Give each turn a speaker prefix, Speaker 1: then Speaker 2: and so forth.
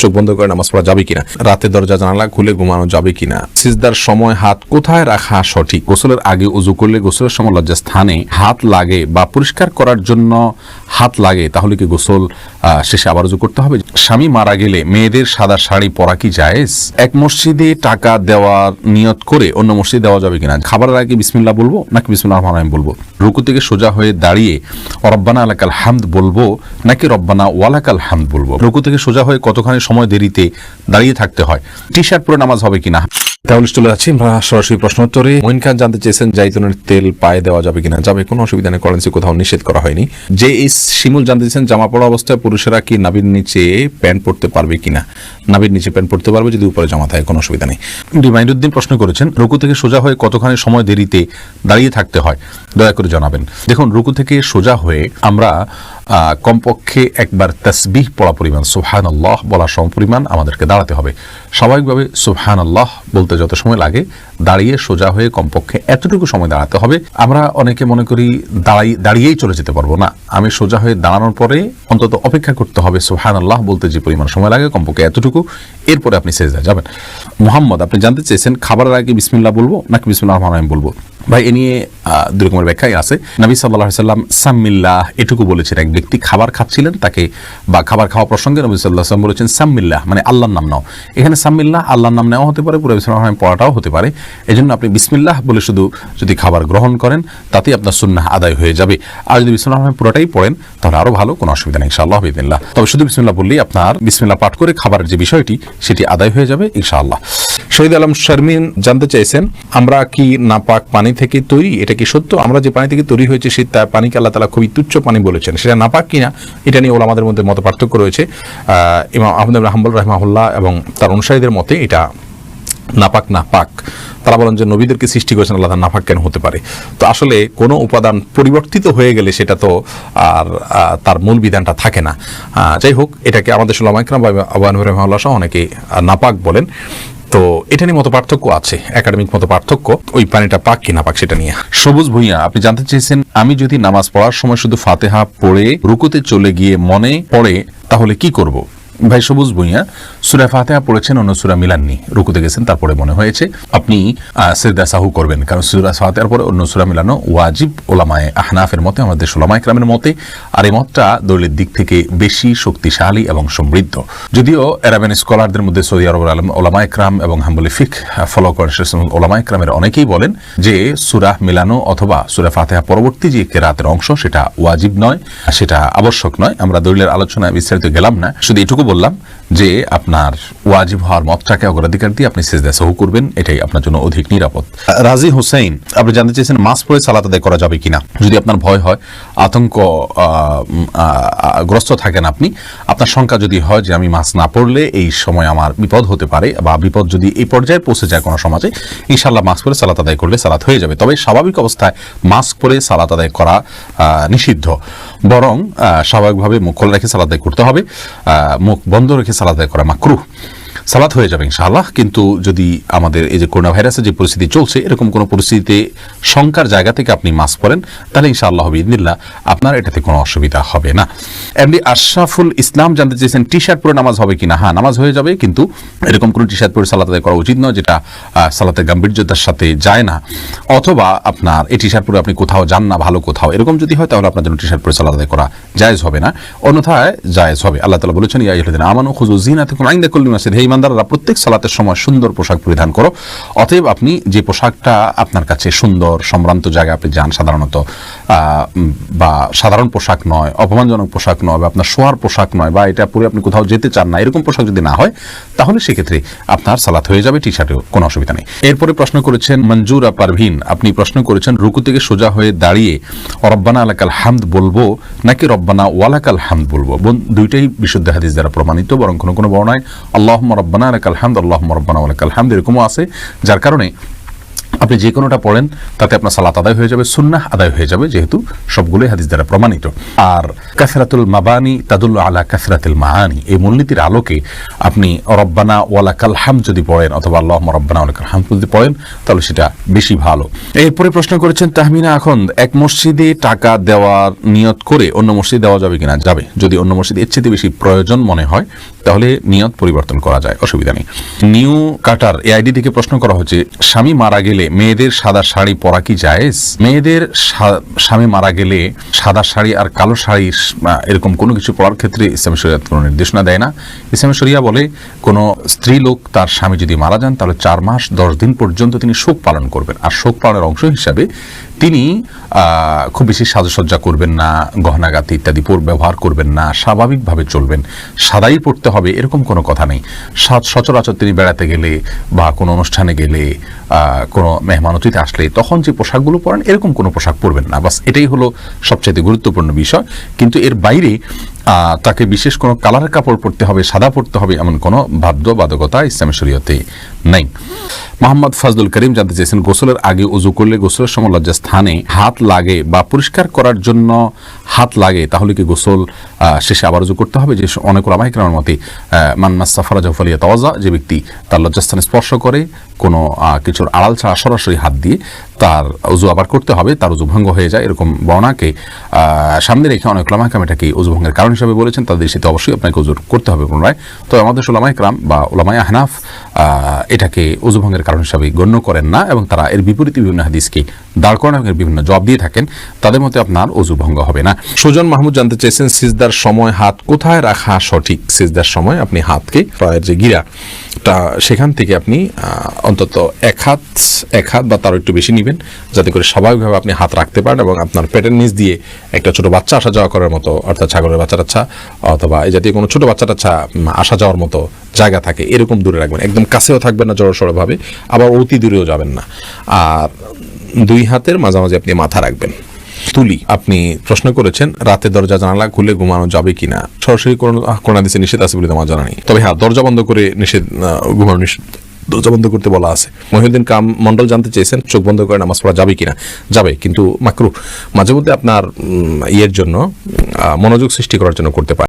Speaker 1: চোখ বন্ধ করে নামাজ পড়া যাবে কিনা? রাতে দরজা জানালা খুলে ঘুমানো যাবে কিনা? সিজদার সময় হাত কোথায় রাখা সঠিক? গোসলের আগে উজু করলে গোসলের সময় লজ্জা স্থানে হাত লাগে বা পরিষ্কার করার জন্য হাত লাগে, তাহলে কি গোসল শেষে আবার উজু করতে হবে? স্বামী মারা গেলে মেয়েদের সাদা শাড়ি পরা কি জায়েজ? এক মসজিদে টাকা দেওয়ার নিয়ত করে অন্য মসজিদে দেওয়া যাবে কিনা? খাবারের আগে বিসমিল্লা বলব নাকি বিসমিল্লাহ রহমান বলব? রুকু থেকে সোজা হয়ে দাঁড়িয়ে রব্বানা আলাকাল হামদ বলব নাকি রব্বানা ওয়ালাকাল হামদ বলব? রুকু থেকে সোজা হয়ে কতখানি সময় দেরিতে দাঁড়িয়ে থাকতে হয়। টি শার্ট পরে নামাজ হবে কিনা? তাহলে চলে যাচ্ছি, আমরা সরাসরি প্রশ্ন উত্তরে মইন খান জানতে চেয়েছেন, জাইতুনের তেল পায়ে দেওয়া যাবে কিনা? যাবে, কোনো অসুবিধা নেই করেন্সি কোথাও নিষেধ করা হয়নি। যে এই শিমুল জানতে চেয়েছেন, জামা পড়া অবস্থায় পুরুষেরা কি নাবির নিচে প্যান্ট পরতে পারবে কিনা? নাবির নিচে প্যান্ট পরতে পারবে, যদি উপরে জামা থাকে, কোনো অসুবিধা নেই। রিমাইন্ডুদ্দিন প্রশ্ন করেছেন, রুকু থেকে সোজা হয়ে কতখানি সময় দেরিতে দাঁড়িয়ে থাকতে হয়? দয়া করে জানাবেন। দেখুন, রুকু থেকে সোজা হয়ে আমরা কমপক্ষে একবার তসবিহ পড়া পরিমাণ সুবহান আল্লাহ বলার সম পরিমাণ আমাদেরকে দাঁড়াতে হবে। স্বাভাবিকভাবে সুবহান আল্লাহ বলতে যত সময় লাগে, দাঁড়িয়ে সোজা হয়ে কমপক্ষে এতটুকু সময় দাঁড়াতে হবে। আমরা অনেকে মনে করি দাঁড়াই, দাঁড়িয়েই চলে যেতে পারব না। আমি সোজা হয়ে দাঁড়ানোর পরে অন্তত অপেক্ষা করতে হবে সুবহান আল্লাহ বলতে যে পরিমাণ সময় লাগে, কমপক্ষে এতটুকু। এরপরে আপনি সেজদা যাবেন। মোহাম্মদ, আপনি জানতে চেয়েছেন খাবারের আগে বিসমিল্লাহ বলব নাকি বিসমিল্লাহ রহমান রহিম বলব? ভাই, এ নিয়ে দুই রকমের ব্যাখ্যাই আছে। নবী সাল্লাহ সাল্লাম সাম্মিল্লাহ এটুকু বলেছেন, এক ব্যক্তি খাবার খাচ্ছিলেন, তাকে বা খাবার খাওয়া প্রসঙ্গে নবী সাল্লাহ সাল্লাম বলেছেন সাম্মিল্লাহ মানে আল্লাহর নাম নাও। এখানে সাম্মিল্লাহ, আল্লাহর নাম নেওয়া হতে পারে, পুরো বিসমিল্লাহ পড়াটাও হতে পারে। এজন্য আপনি বিসমিল্লাহ বলে শুধু যদি খাবার গ্রহণ করেন, তাতেই আপনার সুন্নাহ আদায় হয়ে যাবে। আর যদি বিসমিল্লাহ রহমান পুরোটাই পড়েন, তাহলে আরও ভালো, কোনো অসুবিধা নেই, ইনশাআল্লাহ বিদিল্লাহ তবে শুধু বিসমিল্লাহ বললেই আপনার বিসমিল্লাহ পাঠ করে খাবারের যে বিষয়টি, সেটি আদায় হয়ে যাবে, ইনশাআল্লাহ। শহীদ আলম শারমিন জানতে চাইছেন, আমরা কি নাপাক পানি থেকে তৈরি? এটা কি সত্য? আমরা যে পানি থেকে তৈরি হয়েছে, সে তা পানিকে আল্লাহ তালা খুবই তুচ্ছ পানি বলেছেন। সেটা নাপাক কিনা, এটা নিয়ে ওলা আমাদের মধ্যে মত পার্থক্য রয়েছে ইমাম আহমদ হাম্বুল রহমাহুল্লাহ এবং তার অনুসারীদের মতে এটা নাপাক না পাক। তারা বলেন যে নবীদেরকে সৃষ্টি করেছেন আল্লাহ নাপাক কেন হতে পারে? তো আসলে কোনো উপাদান পরিবর্তিত হয়ে গেলে সেটা তো আর তার মূল বিধানটা থাকে না। যাই হোক, এটাকে আমাদের সাল্লামাইকরাম বা রহমাল্লাহ সহ অনেকে নাপাক বলেন। তো এটা নিয়ে মতো পার্থক্য আছে, একাডেমিক মতো পার্থক্য। ওই পানিটা পাক কি না পাক সেটা নিয়ে। সবুজ ভুইয়া, আপনি জানতে চেয়েছেন, আমি যদি নামাজ পড়ার সময় শুধু ফাতেহা পড়ে, রুকুতে চলে গিয়ে মনে পড়ে, তাহলে কি করব? ভাই, সবুজ ভুইয়া সুরা ফাতেহা পড়েছেন, অন্য সুরা মিলাননি। রুকুতে গেছেন, তারপরে মনে হয়েছে। আপনি সেজদা সাহু করবেন, কারণ সুরা ফাতেহার পরে অন্য সুরা মিলানো ওয়াজিব ওলামায় আহনাফের মতে, আমাদের সোলামায় ক্রামের মতে, আর এই মতটা দলিলের দিক থেকে বেশি শক্তিশালী এবং সমৃদ্ধ। যদিও এরাবেন স্কলারদের মধ্যে সৌদি আরবের আলম, ওলামায় ক্রাম এবং হাম্বলি ফিক ফলো করেন ওলামায় ক্রামের অনেকেই বলেন যে, সুরাহ মিলানো অথবা সুরা ফাতেহা পরবর্তী যে কেরাতের অংশ, সেটা ওয়াজিব নয়, সেটা আবশ্যক নয়। আমরা দলিলের আলোচনায় বিস্তারিত গেলাম না। শুধু এটুকু বললাম যে আপনার ওয়াজিব হওয়ার মতটাকে অগ্রাধিকার দিয়ে আপনি সেজদা সহু করবেন এটাই আপনার জন্য অধিক নিরাপদ। রাজি হোসেন আপনি জানতে চেয়েছেন মাস পরে সালাত আদায় করা যাবে কিনা? যদি আপনার ভয় হয় আতঙ্ক গ্রস্ত থাকেন আপনি আপনার শঙ্কা যদি হয় যে আমি মাছ না পড়লে এই সময় আমার বিপদ হতে পারে বা বিপদ যদি এই পর্যায়ে পৌঁছে যায় কোনো সমাজে ইনশাল্লাহ মাস্ক পরে সালাত আদায় করলে সালাত হয়ে যাবে। তবে স্বাভাবিক অবস্থায় মাস্ক পরে সালাত আদায় করা নিষিদ্ধ। বরং স্বাভাবিকভাবে মুখ খোলা রেখে সালাত আদায় করতে হবে মুখ বন্ধ রেখে সালাত আদায় করা মাকরুহ। সালাত হয়ে যাবে ইনশাআল্লাহ। কিন্তু যদি আমাদের এই যে করোনা ভাইরাসের যে পরিস্থিতি চলছে, এরকম কোনো পরিস্থিতিতে শঙ্কার জায়গা থেকে আপনি মাস্ক পরেন, তাহলে ইনশাআল্লাহ হবে। আপনার এটাতে কোনো অসুবিধা হবে না। এমনি আশরাফুল ইসলাম জানতে চেয়েছেন টি শার্ট পরে নামাজ হবে কিনা? হ্যাঁ নামাজ হয়ে যাবে, কিন্তু এরকম কোনো টি শার্ট পরে সালাত আদায় করা উচিত নয়, যেটা সালাতের গাম্ভীর্যতার সাথে যায় না। অথবা আপনার এই টি শার্ট পরে আপনি কোথাও যান না, ভালো কোথাও, এরকম যদি হয়, তাহলে আপনার জন্য টি শার্ট পরে সালাত আদায় করা জায়েজ হবে না। অন্যথায় জায়েজ হবে। আল্লাহ তালা বলেছেন, ইয়া আমানু খুজু জিনাতাকুম আইন্দা কুল্লি মাসজিদ। হে ইমানদাররা প্রত্যেক সালাতের সময় সুন্দর পোশাক পরিধান করো। অতএব আপনি যে পোশাকটা আপনার কাছে সুন্দর, সম্ভ্রান্ত জায়গায় আপনি যান সাধারণত বা সাধারণ পোশাক নয়, অপমানজনক পোশাক নয়, বা আপনার শোয়ার পোশাক নয়, বা এটা পরে আপনি কোথাও যেতে চান না, এরকম পোশাক যদি না হয়, তাহলে সেক্ষেত্রে আপনার সালাত হয়ে যাবে টি শার্টেও কোনো অসুবিধা নেই। এরপরে প্রশ্ন করেছেন, মঞ্জুরা পারভিন, আপনি প্রশ্ন করেছেন, রুকু থেকে সোজা হয়ে দাঁড়িয়ে রব্বানা আলাকাল হামদ বলব, নাকি রব্বানা ওয়ালাকাল হামদ বলব? দুইটাই বিশুদ্ধ হাদিস দ্বারা প্রমাণিত, বরং কোনো কোনো বর্ণায় আল্লাহ রব্বানা আলাকাল হামদ আল্লাহ রব্বানা ওয়ালাকাল হামদ এরকমও আছে যার কারণে আপনি যে কোনোটা পড়েন, তাতে আপনার সালাত আদায় হয়ে যাবে, সুন্নাহ আদায় হয়ে যাবে, যেহেতু সবগুলোই হাদিস দ্বারা প্রমাণিত। আর কাসরাতুল মাবানি তাদুল্ল আলা কাসরাতুল মাহানি এই মূলনীতির আলোকে আপনি রব্বানা ওয়ালাকাল হাম যদি পড়েন, অথবা আল্লাহ রব্বানা ওয়ালাকাল হাম যদি পড়েন, তাহলে সেটা বেশি ভালো। এরপরে প্রশ্ন করেছেন, তাহমিনা এখন, এক মসজিদে টাকা দেওয়ার নিয়ত করে অন্য মসজিদে দেওয়া যাবে কিনা? যাবে। যদি অন্য মসজিদে এর চেয়ে বেশি প্রয়োজন মনে হয়, তাহলে নিয়ত পরিবর্তন করা যায়, অসুবিধা নেই। নিউ কাটার এআইডি থেকে প্রশ্ন করা হচ্ছে, স্বামী মারা গেলে মেয়েদের সাদা শাড়ি পরা কি জায়েজ? মেয়েদের স্বামী মারা গেলে সাদা শাড়ি আর কালো শাড়ি এরকম কোনো কিছু পরার ক্ষেত্রে ইসলামী শরিয়াত কোনো নির্দেশনা দেয় না। ইসলামী শরিয়া বলে, কোনো স্ত্রী লোক তার স্বামী যদি মারা যান, তাহলে চার মাস দশ দিন পর্যন্ত তিনি শোক পালন করবেন। আর শোক পালনের অংশ হিসাবে তিনি খুব বেশি সাজসজ্জা করবেন না, গহনাগাতি ইত্যাদি ব্যবহার করবেন না, স্বাভাবিকভাবে চলবেন, সাদাই পড়তে হবে, এরকম কোনো কথা নেই। সচরাচর তিনি বেড়াতে গেলে বা কোনো অনুষ্ঠানে গেলে কোনো মেহমান অতিথি আসলে তখন যে পোশাকগুলো পরেন, এরকম কোনো পোশাক পরবেন না। বাস এটাই হলো সবচেয়ে গুরুত্বপূর্ণ বিষয়। কিন্তু এর বাইরে তাকে বিশেষ কোনো কালারের কাপড় পরতে হবে, সাদা পরতে হবে এমন কোনো বাধ্যবাধকতা ইসলামী শরীয়তে নেই। মোহাম্মদ ফাজলুল করিম জানতে চেয়েছেন, গোসলের আগে উজু করলে গোসলের সময় লজ্জা স্থানে হাত লাগে বা পরিষ্কার করার জন্য হাত লাগে, তাহলে কি গোসল শেষে আবার উজু করতে হবে? যে অনেক ওলামাইকরামের মতে মান্নাস সাফারা জফলিয়া তাওয়াজা যে ব্যক্তি তার লজ্জাস্থানে স্পর্শ করে কোনো কিছুর আড়াল ছাড়া সরাসরি হাত দিয়ে তার উজু আবার করতে হবে, তার উজু ভঙ্গ হয়ে যায়, এরকম বর্ণাকে সামনে রেখে অনেক ওলামাইকরাম এটাকে উজু ভঙ্গের কারণ হিসাবে বলেছেন, তাদের সাথে অবশ্যই আপনাকে উজু করতে হবে পুনরায়। তো আমাদের ওলামাইকরাম বা ওলামাই আহনাফ এটাকে উজু ভঙ্গের কারণ হিসাবে গণ্য করেন না এবং তারা এর বিপরীতে বিভিন্ন হাদিসকে দাঁড় করানো এবং বিভিন্ন জবাব দিয়ে থাকেন, তাদের মতে আপনার অজু ভঙ্গ হবে না। সুজন মাহমুদ জানতে চেয়েছেন, সিজদার সময় হাত কোথায় রাখা সঠিক? সিজদার সময় আপনি হাতকে পায়ের যে গিরা। তা সেখান থেকে আপনি অন্তত এক হাত এক হাত বা তার একটু বেশি নেবেন যাতে করে স্বাভাবিকভাবে আপনি হাত রাখতে পারেন এবং আপনার পেটের নিচ দিয়ে একটা ছোট বাচ্চা আসা যাওয়া করার মতো অর্থাৎ ছাগলের বাচ্চা টাচ্চা অথবা এই জাতীয় কোনো ছোট বাচ্চা উম, আসা যাওয়ার মতো জায়গা থাকে এরকম দূরে রাখবেন। একদম কাছেও থাকবেন না জড়সড়ভাবে আবার অতি দূরেও যাবেন না। আর দুই হাতের মাঝামাঝি আপনি মাথা রাখবেন। তুলি। আপনি প্রশ্ন করেছেন, রাতে দরজা জানালা খুলে ঘুমানো যাবে কিনা। সরাসরি কোনো দিচ্ছে নিষেধ আছে বলে আমার জানা নেই। তবে হ্যাঁ দরজা বন্ধ করে নিষেধ ঘুমানো নিষেধ, দরজা বন্ধ করতে বলা আছে। মহিউদ্দিন কাম মন্ডল জানতে চেয়েছেন, চোখ বন্ধ করে নামাজ পড়া যাবে কিনা। যাবে, কিন্তু মাকরু মাঝে মধ্যে আপনার ইয়ের জন্য মনোযোগ সৃষ্টি করার জন্য করতে পারে।